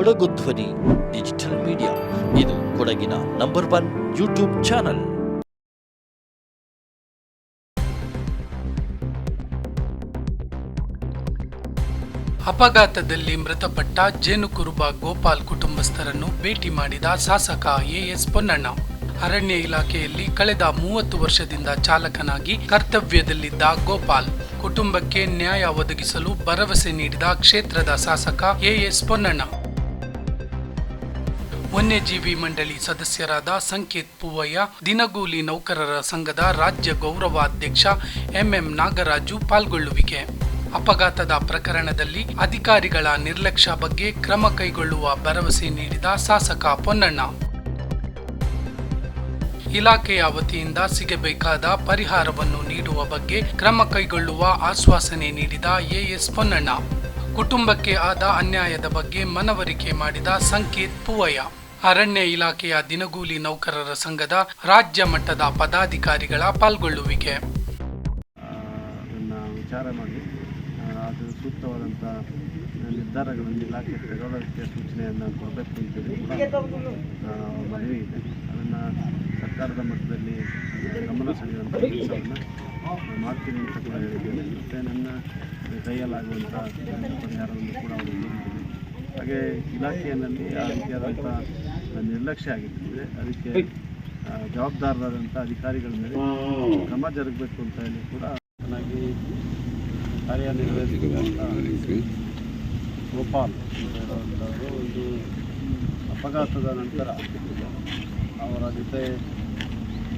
ಕೊಡಗು ಧ್ವನಿ, digital media. ಇದು ಕೊಡಗಿನ ನಂಬರ್ ಒನ್ ಯೂಟ್ಯೂಬ್ ಚಾನಲ್. ಅಪಘಾತದಲ್ಲಿ ಮೃತಪಟ್ಟ ಜೇನುಕುರುಬ ಗೋಪಾಲ್ ಕುಟುಂಬಸ್ಥರನ್ನು ಭೇಟಿ ಮಾಡಿದ ಶಾಸಕ ಎಎಸ್ ಪೊನ್ನಣ್ಣ. ಅರಣ್ಯ ಇಲಾಖೆಯಲ್ಲಿ ಕಳೆದ ಮೂವತ್ತು ವರ್ಷದಿಂದ ಚಾಲಕನಾಗಿ ಕರ್ತವ್ಯದಲ್ಲಿದ್ದ ಗೋಪಾಲ್, ಕುಟುಂಬಕ್ಕೆ ನ್ಯಾಯ ಒದಗಿಸಲು ಭರವಸೆ ನೀಡಿದ ಕ್ಷೇತ್ರದ ಶಾಸಕ ಎಎಸ್ ಪೊನ್ನಣ್ಣ. ವನ್ಯಜೀವಿ ಮಂಡಳಿ ಸದಸ್ಯರಾದ ಸಂಕೇತ್ ಪೂವಯ್ಯ, ದಿನಗೂಲಿ ನೌಕರರ ಸಂಘದ ರಾಜ್ಯ ಗೌರವಾಧ್ಯಕ್ಷ ಎಂಎಂ ನಾಗರಾಜು ಪಾಲ್ಗೊಳ್ಳುವಿಕೆ. ಅಪಘಾತದ ಪ್ರಕರಣದಲ್ಲಿ ಅಧಿಕಾರಿಗಳ ನಿರ್ಲಕ್ಷ್ಯ ಬಗ್ಗೆ ಕ್ರಮ ಕೈಗೊಳ್ಳುವ ಭರವಸೆ ನೀಡಿದ ಶಾಸಕ ಪೊನ್ನಣ್ಣ. ಇಲಾಖೆಯ ವತಿಯಿಂದ ಸಿಗಬೇಕಾದ ಪರಿಹಾರವನ್ನು ನೀಡುವ ಬಗ್ಗೆ ಕ್ರಮ ಕೈಗೊಳ್ಳುವ ಆಶ್ವಾಸನೆ ನೀಡಿದ ಎಎಸ್ ಪೊನ್ನಣ್ಣ. ಕುಟುಂಬಕ್ಕೆ ಆದ ಅನ್ಯಾಯದ ಬಗ್ಗೆ ಮನವರಿಕೆ ಮಾಡಿದ ಸಂಕೇತ್ ಪೂವಯ್ಯ. ಅರಣ್ಯ ಇಲಾಖೆಯ ದಿನಗೂಲಿ ನೌಕರರ ಸಂಘದ ರಾಜ್ಯ ಮಟ್ಟದ ಪದಾಧಿಕಾರಿಗಳ ಪಾಲ್ಗೊಳ್ಳುವಿಕೆ. ವಿಚಾರ ಮಾಡಿ ಅದು ಸೂಕ್ತವಾದಂಥ ನಿರ್ಧಾರಗಳನ್ನು ಇಲಾಖೆ ತಗೊಳ್ಳೋದಕ್ಕೆ ಸೂಚನೆಯನ್ನು ಕೊಡಬೇಕು ಅಂತೇಳಿ ಮನವಿ ಇದೆ. ಅದನ್ನು ಸರ್ಕಾರದ ಮಟ್ಟದಲ್ಲಿ ಗಮನ ಸೆಳೆಯುವಂಥ ಕೆಲಸವನ್ನು ಮಾಡ್ತೀನಿ ಅಂತ ಕೂಡ ಹೇಳಿದ್ದೇನೆ. ಮತ್ತು ನನ್ನ ಕೈಯಲ್ಲಾಗುವಂಥ ಪರಿಹಾರವನ್ನು ಕೂಡ ಅವರು ನೀಡಿದ್ದೀನಿ ಹಾಗೆ ಇಲಾಖೆಯಲ್ಲಿ ಆ ರೀತಿಯಾದಂಥ ನಿರ್ಲಕ್ಷ್ಯ ಆಗಿರ್ತದೆ. ಅದಕ್ಕೆ ಜವಾಬ್ದಾರರಾದಂಥ ಅಧಿಕಾರಿಗಳ ಮೇಲೆ ಕ್ರಮ ಜರುಗಬೇಕು ಅಂತ ಹೇಳಿ ಕೂಡ ಚೆನ್ನಾಗಿ ಕಾರ್ಯನಿರ್ವಹಿಸಿರುವಂಥ ಗೋಪಾಲ್ ಒಂದು ಅಪಘಾತದ ನಂತರ ಅವರ ಜೊತೆ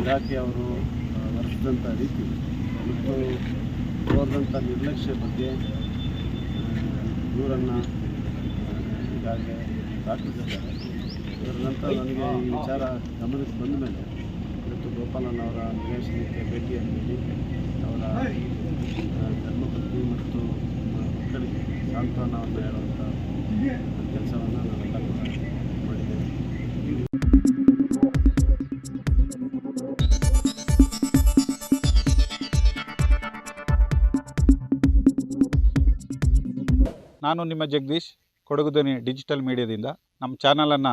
ಇಲಾಖೆಯವರು ಅವರು ವರ್ತಿದಂಥ ರೀತಿ ಮತ್ತು ತೋರಿದಂಥ ನಿರ್ಲಕ್ಷ್ಯ ಬಗ್ಗೆ ದೂರನ್ನು ಈಗಾಗಲೇ ದಾಖಲಿಸಿದ್ದಾರೆ ಇದರ ನಂತರ ನನಗೆ ಈ ವಿಚಾರ ಗಮನಕ್ಕೆ ಬಂದ ಮೇಲೆ ಇವತ್ತು ಗೋಪಾಲನ್ ಅವರ ನಿವೇಶನಕ್ಕೆ ಭೇಟಿಯನ್ನು ನೀಡಿ ಅವರ ಧರ್ಮಪತ್ನಿ ಮತ್ತು ಮಕ್ಕಳಿಗೆ ಸಾಂತ್ವನವನ್ನು ಹೇಳುವಂಥ ಕೆಲಸವನ್ನು ನಾವೆಲ್ಲ ಕೂಡ ಮಾಡಿದ್ದೇವೆ. ನಾನು ನಿಮ್ಮ ಜಗದೀಶ್ ಕೊಡಗುದನಿ ಡಿಜಿಟಲ್ ಮೀಡಿಯಾದಿಂದ. ನಮ್ಮ ಚಾನಲನ್ನು